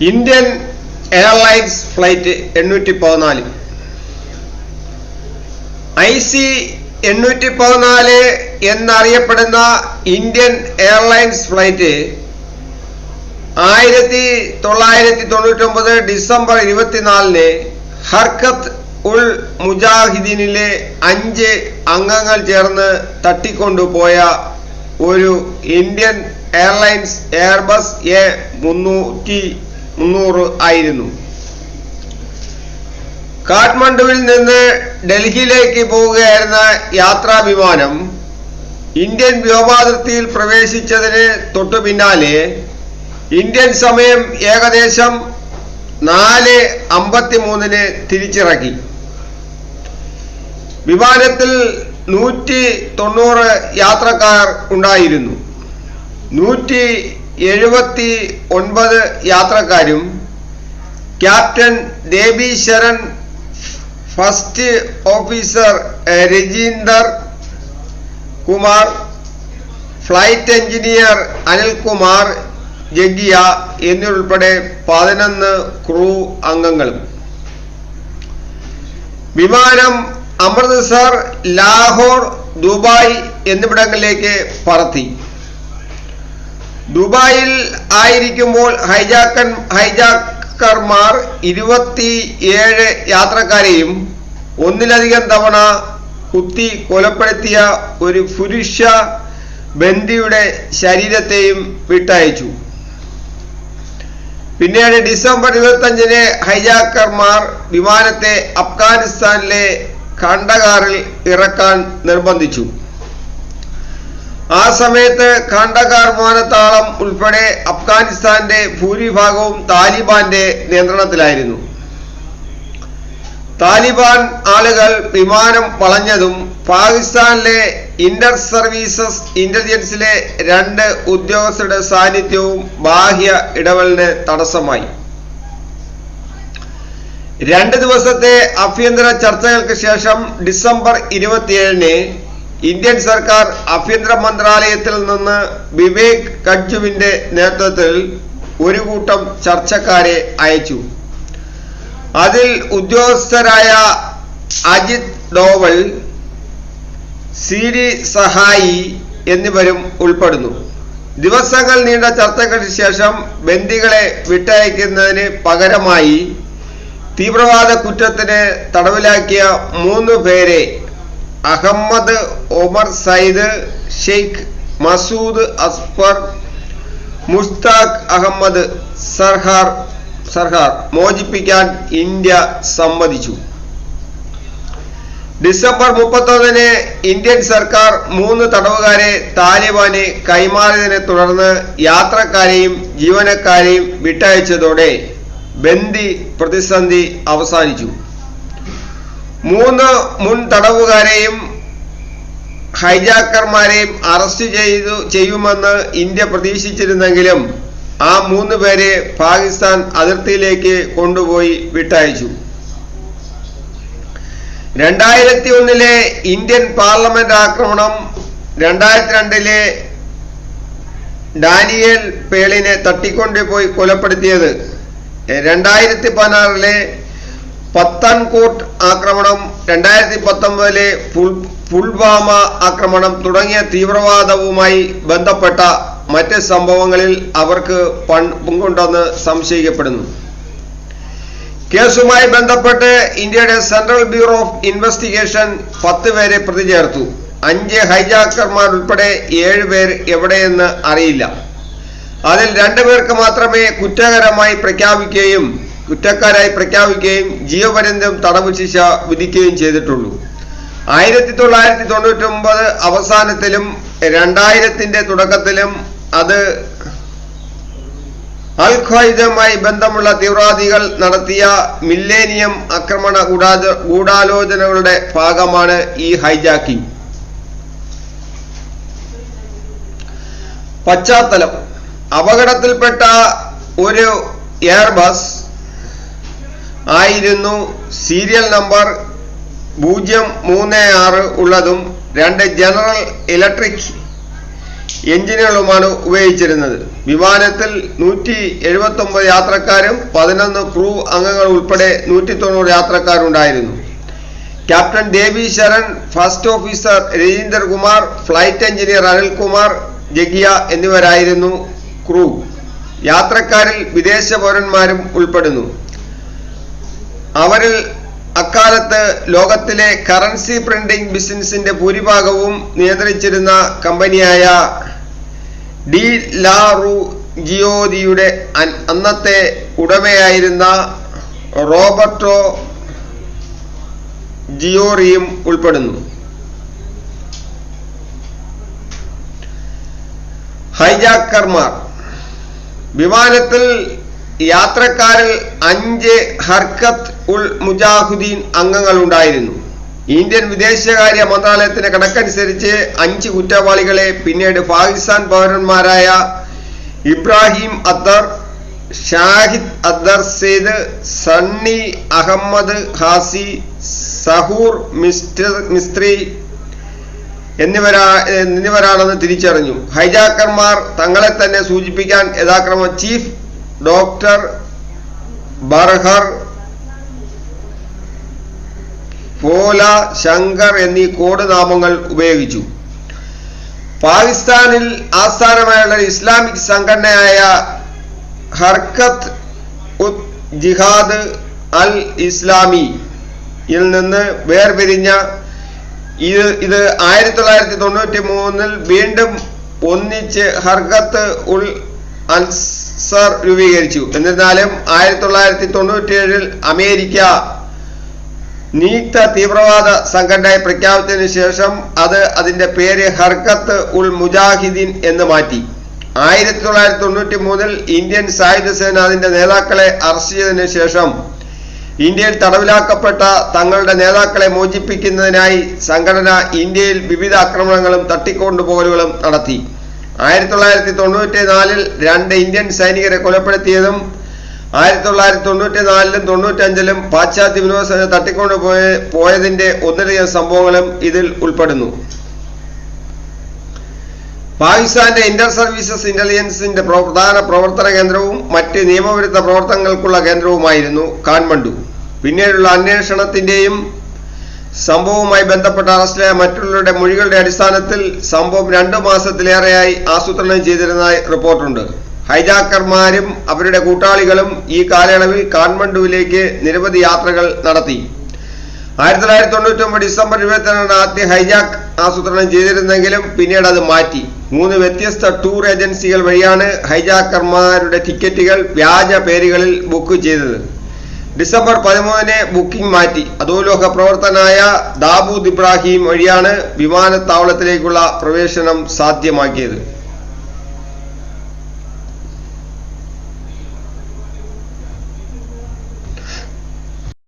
Indian airlines flight എണ്ണൂറ്റി പതിനാല് I C എണ്ണൂറ്റി പതിനാല് എന്നറിയപ്പെടുന്ന ഇന്ത്യൻ എയർലൈൻസ് ഫ്ലൈറ്റ് ആയിരത്തി തൊള്ളായിരത്തി തൊണ്ണൂറ്റൊമ്പത് ഡിസംബർ ഇരുപത്തിനാലിന് ഹർക്കത്ത് ഉൾ മുജാഹിദീനിലെ അഞ്ച് അംഗങ്ങൾ ചേർന്ന് തട്ടിക്കൊണ്ടുപോയ ഒരു ഇന്ത്യൻ എയർലൈൻസ് എയർബസ് എ മുന്നൂറ്റി മുന്നൂറ് ആയിരുന്നു. കാഠ്മണ്ഡുവിൽ നിന്ന് ഡൽഹിയിലേക്ക് പോവുകയായിരുന്ന യാത്രാ വിമാനം ഇന്ത്യൻ വ്യോമാതിർത്തിയിൽ പ്രവേശിച്ചതിന് തൊട്ടു പിന്നാലെ ഇന്ത്യൻ സമയം ഏകദേശം നാല് അമ്പത്തി മൂന്നിന് തിരിച്ചിറക്കി. വിമാനത്തിൽ നൂറ്റി തൊണ്ണൂറ് യാത്രക്കാർ ഉണ്ടായിരുന്നു. നൂറ്റി എഴുപത്തി ഒൻപത് യാത്രക്കാരും captain Debi Sharan first officer Rajinder Kumar flight engineer Anilkumar Jagia എന്നിവരുൾപ്പെടെ പതിനൊന്ന് ക്രൂ അംഗങ്ങളും. വിമാനം അമൃത്സർ ലാഹോർ ദുബായ് എന്നിവിടങ്ങളിലേക്ക് പറത്തി. ദുബായിൽ ആയിരിക്കുമ്പോൾ ഹൈജാക്കൻ ഹൈജാക്കർമാർ ഇരുപത്തി ഏഴ് യാത്രക്കാരെയും ഒന്നിലധികം തവണ കുത്തി കൊലപ്പെടുത്തിയ ഒരു പുരുഷ ബന്ദിയുടെ ശരീരത്തെയും വിട്ടയച്ചു. പിന്നീട് ഡിസംബർ ഇരുപത്തഞ്ചിന് ഹൈജാക്കർമാർ വിമാനത്തെ അഫ്ഗാനിസ്ഥാനിലെ ഖണ്ഡകാറിൽ ഇറക്കാൻ നിർബന്ധിച്ചു. ആ സമയത്ത് ഖണ്ഡകാർ വിമാനത്താവളം ഉൾപ്പെടെ അഫ്ഗാനിസ്ഥാന്റെ ഭൂരിഭാഗവും താലിബാന്റെ നിയന്ത്രണത്തിലായിരുന്നു. താലിബാൻ ആളുകൾ വിമാനം വളഞ്ഞതും പാകിസ്ഥാനിലെ ഇന്റർ സർവീസസ് ഇന്റലിജൻസിലെ രണ്ട് ഉദ്യോഗസ്ഥരുടെ സാന്നിധ്യവും ബാഹ്യ ഇടപെടലിന് തടസ്സമായി. രണ്ട് ദിവസത്തെ ആഭ്യന്തര ചർച്ചകൾക്ക് ശേഷം ഡിസംബർ ഇരുപത്തിയേഴിന് ഇന്ത്യൻ സർക്കാർ ആഭ്യന്തര മന്ത്രാലയത്തിൽ നിന്ന് വിവേക് കഡ്ജുവിന്റെ നേതൃത്വത്തിൽ ഒരു കൂട്ടം ചർച്ചക്കാരെ അയച്ചു. അതിൽ ഉദ്യോഗസ്ഥരായ അജിത് ഡോവൽ സി ഡി സഹായി എന്നിവരും ഉൾപ്പെടുന്നു. ദിവസങ്ങൾ നീണ്ട ചർച്ചകൾക്ക് ശേഷം ബന്ദികളെ വിട്ടയക്കുന്നതിന് പകരമായി തീവ്രവാദ കുറ്റത്തിന് തടവിലാക്കിയ മൂന്ന് പേരെ അഹമ്മദ് ഒമർ സയ്യിദ് ഷെയ്ഖ് മസൂദ് അസ്ഫർ മുസ്താഖ് അഹമ്മദ് സർഹാർ സർഹാർ മോചിപ്പിക്കാൻ ഇന്ത്യ സമ്മതിച്ചു. ഡിസംബർ മുപ്പത്തൊന്നിന് ഇന്ത്യൻ സർക്കാർ മൂന്ന് തടവുകാരെ താലിബാന് കൈമാറിയതിനെ തുടർന്ന് യാത്രക്കാരെയും ജീവനക്കാരെയും വിട്ടയച്ചതോടെ ബന്ദി പ്രതിസന്ധി അവസാനിച്ചു. മൂന്ന് മുൻ തടവുകാരെയും ഹൈജാക്കർമാരെയും അറസ്റ്റ് ചെയ്തു ചെയ്യുമെന്ന് ഇന്ത്യ പ്രതീക്ഷിച്ചിരുന്നെങ്കിലും ആ മൂന്ന് പേരെ പാകിസ്ഥാൻ അതിർത്തിയിലേക്ക് കൊണ്ടുപോയി വിട്ടയച്ചു. രണ്ടായിരത്തി ഒന്നിലെ ഇന്ത്യൻ പാർലമെന്റ് ആക്രമണം രണ്ടായിരത്തി രണ്ടിലെ ഡാനിയൽ പേളിനെ തട്ടിക്കൊണ്ടുപോയി കൊലപ്പെടുത്തിയത് രണ്ടായിരത്തി പതിനാറിലെ പത്താൻകോട്ട് ആക്രമണം രണ്ടായിരത്തി പത്തൊമ്പതിലെ പുൽ പുൽവാമ ആക്രമണം തുടങ്ങിയ തീവ്രവാദവുമായി ബന്ധപ്പെട്ട മറ്റ് സംഭവങ്ങളിൽ അവർക്ക് പങ്കുണ്ടെന്ന് സംശയിക്കപ്പെടുന്നു. കേസുമായി ബന്ധപ്പെട്ട് ഇന്ത്യയുടെ സെൻട്രൽ ബ്യൂറോ ഓഫ് ഇൻവെസ്റ്റിഗേഷൻ പത്ത് പേരെ പ്രതി ചേർത്തു അഞ്ച് ഹൈജാക്കർമാർ ഉൾപ്പെടെ ഏഴ് പേർ എവിടെയെന്ന് അറിയില്ല. അതിൽ രണ്ടു പേർക്ക് മാത്രമേ കുറ്റകരമായി പ്രഖ്യാപിക്കുകയും കുറ്റക്കാരായി പ്രഖ്യാപിക്കുകയും ജീവപര്യന്തം തടവ് ശിക്ഷ വിധിക്കുകയും ചെയ്തിട്ടുള്ളൂ. ആയിരത്തി തൊള്ളായിരത്തി തൊണ്ണൂറ്റി ഒമ്പത് അവസാനത്തിലും രണ്ടായിരത്തിന്റെ തുടക്കത്തിലും അത് അൽ ഖ്വൈദുമായി ബന്ധമുള്ള തീവ്രവാദികൾ നടത്തിയ മില്ലേനിയം ആക്രമണ ഗൂഢാച- ഗൂഢാലോചനകളുടെ ഭാഗമാണ് ഈ ഹൈജാക്കിംഗ്. പശ്ചാത്തലം. അപകടത്തിൽപ്പെട്ട ഒരു എയർബസ് ആയിരുന്നു സീരിയൽ നമ്പർ പൂജ്യം മൂന്ന് ആറ് ഉള്ളതും രണ്ട് ജനറൽ ഇലക്ട്രിക് എഞ്ചിനുകളുമാണ് ഉപയോഗിച്ചിരുന്നത്. വിമാനത്തിൽ നൂറ്റി എഴുപത്തൊമ്പത് യാത്രക്കാരും പതിനൊന്ന് ക്രൂ അംഗങ്ങൾ ഉൾപ്പെടെ നൂറ്റി തൊണ്ണൂറ് യാത്രക്കാരുണ്ടായിരുന്നു. Captain Devi Sharan first officer Rajinder Kumar flight engineer Anilkumar Jagia എന്നിവരായിരുന്നു ക്രൂ. യാത്രക്കാരിൽ വിദേശ പൗരന്മാരും ഉൾപ്പെടുന്നു. അവരിൽ അക്കാലത്ത് ലോകത്തിലെ കറൻസി പ്രിന്റിംഗ് ബിസിനസിന്റെ ഭൂരിഭാഗവും നിയന്ത്രിച്ചിരുന്ന കമ്പനിയായ ഡി ലാ റു ജിയോദിയുടെ അന്നത്തെ ഉടമയായിരുന്ന റോബർട്ടോ ജിയോറിയും ഉൾപ്പെടുന്നു. ഹൈജാക്കർമാർ. വിമാനത്തിൽ യാത്രക്കാരിൽ അഞ്ച് ഹർക്കത്ത് ഉൾ മുജാഹുദ്ദീൻ അംഗങ്ങൾ ഉണ്ടായിരുന്നു ഇന്ത്യൻ വിദേശകാര്യ മന്ത്രാലയത്തിന്റെ കണക്കനുസരിച്ച് അഞ്ച് കുറ്റവാളികളെ പിന്നീട് പാകിസ്ഥാൻ പൗരന്മാരായ ഇബ്രാഹിം അദ്ദർ ഷാഹിദ് അദ്ദർ സെയ്ദ് സണ്ണി അഹമ്മദ് ഹാസി സഹൂർ മിസ്റ്റർ മിസ്ത്രി എന്നിവരാ എന്നിവരാണെന്ന് തിരിച്ചറിഞ്ഞു. ഹൈജാക്കർമാർ തങ്ങളെ തന്നെ സൂചിപ്പിക്കാൻ യഥാക്രമം ചീഫ് ഡോക്ടർ ബർഹർ പോല ശങ്കർ എന്നീ കോഡ് നാമങ്ങൾ ഉപയോഗിച്ചു. പാകിസ്ഥാനിൽ ആസ്ഥാനമായുള്ള ഇസ്ലാമിക് സംഘടനയായ ഹർക്കത്ത് ഉത് ജിഹാദ് അൽ ഇസ്ലാമിയിൽ നിന്ന് വേർപിരിഞ്ഞ ഇത് ഇത് ആയിരത്തി തൊള്ളായിരത്തി തൊണ്ണൂറ്റി മൂന്നിൽ വീണ്ടും ഒന്നിച്ച് ഹർക്കത്ത് ഉൽ ഉൾ അൻസർ രൂപീകരിച്ചു. എന്നിരുന്നാലും ആയിരത്തി തൊള്ളായിരത്തി തൊണ്ണൂറ്റി ഏഴിൽ അമേരിക്ക നീക്ത തീവ്രവാദ സംഘടനയെ പ്രഖ്യാപിച്ചതിനു ശേഷം അത് അതിന്റെ പേര് ഹർക്കത്ത് ഉൾ മുജാഹിദീൻ എന്ന് മാറ്റി. ആയിരത്തി തൊള്ളായിരത്തി തൊണ്ണൂറ്റി മൂന്നിൽ ഇന്ത്യൻ സായുധ സേന നേതാക്കളെ അറസ്റ്റ് ചെയ്തതിനു ശേഷം ഇന്ത്യയിൽ തടവിലാക്കപ്പെട്ട തങ്ങളുടെ നേതാക്കളെ മോചിപ്പിക്കുന്നതിനായി സംഘടന ഇന്ത്യയിൽ വിവിധ ആക്രമണങ്ങളും തട്ടിക്കൊണ്ടുപോകലുകളും നടത്തി. ആയിരത്തി തൊള്ളായിരത്തി തൊണ്ണൂറ്റി നാലിൽ രണ്ട് ഇന്ത്യൻ സൈനികരെ കൊലപ്പെടുത്തിയതും ആയിരത്തി തൊള്ളായിരത്തി തൊണ്ണൂറ്റി നാലിലും തൊണ്ണൂറ്റഞ്ചിലും പാശ്ചാത്യ വിനോദസഞ്ചാര തട്ടിക്കൊണ്ടു പോയ പോയതിന്റെ ഒന്നിലധികം സംഭവങ്ങളും ഇതിൽ ഉൾപ്പെടുന്നു. പാകിസ്ഥാന്റെ ഇന്റർ സർവീസസ് ഇന്റലിജൻസിന്റെ പ്രോ- പ്രധാന പ്രവർത്തന കേന്ദ്രവും മറ്റ് നിയമവിരുദ്ധ പ്രവർത്തനങ്ങൾക്കുള്ള കേന്ദ്രവുമായിരുന്നു കാഠ്മണ്ഡു. പിന്നീടുള്ള അന്വേഷണത്തിന്റെയും സംഭവവുമായി ബന്ധപ്പെട്ട അറസ്റ്റിലായ മറ്റുള്ളവരുടെ മൊഴികളുടെ അടിസ്ഥാനത്തിൽ സംഭവം രണ്ടു മാസത്തിലേറെയായി ആസൂത്രണം ചെയ്തിരുന്നതായി റിപ്പോർട്ടുണ്ട്. ഹൈജാക്കർമാരും അവരുടെ കൂട്ടാളികളും ഈ കാലയളവിൽ കാഠ്മണ്ഡുവിലേക്ക് നിരവധി യാത്രകൾ നടത്തി. ആയിരത്തി തൊള്ളായിരത്തി തൊണ്ണൂറ്റി ഒമ്പത് ഡിസംബർ ഇരുപത്തിരണ്ടാണ് ആദ്യ ഹൈജാക്ക് ആസൂത്രണം ചെയ്തിരുന്നെങ്കിലും പിന്നീട് അത് മാറ്റി. മൂന്ന് വ്യത്യസ്ത ടൂർ ഏജൻസികൾ വഴിയാണ് ഹൈജാക്കർമാരുടെ ടിക്കറ്റുകൾ വ്യാജ പേരുകളിൽ ബുക്ക് ചെയ്തത്. ഡിസംബർ പതിമൂന്നിന് ബുക്കിംഗ് മാറ്റി. അധോലോക പ്രവർത്തനായ ദാബൂദ് ഇബ്രാഹിം വഴിയാണ് വിമാനത്താവളത്തിലേക്കുള്ള പ്രവേശനം സാധ്യമാക്കിയത്.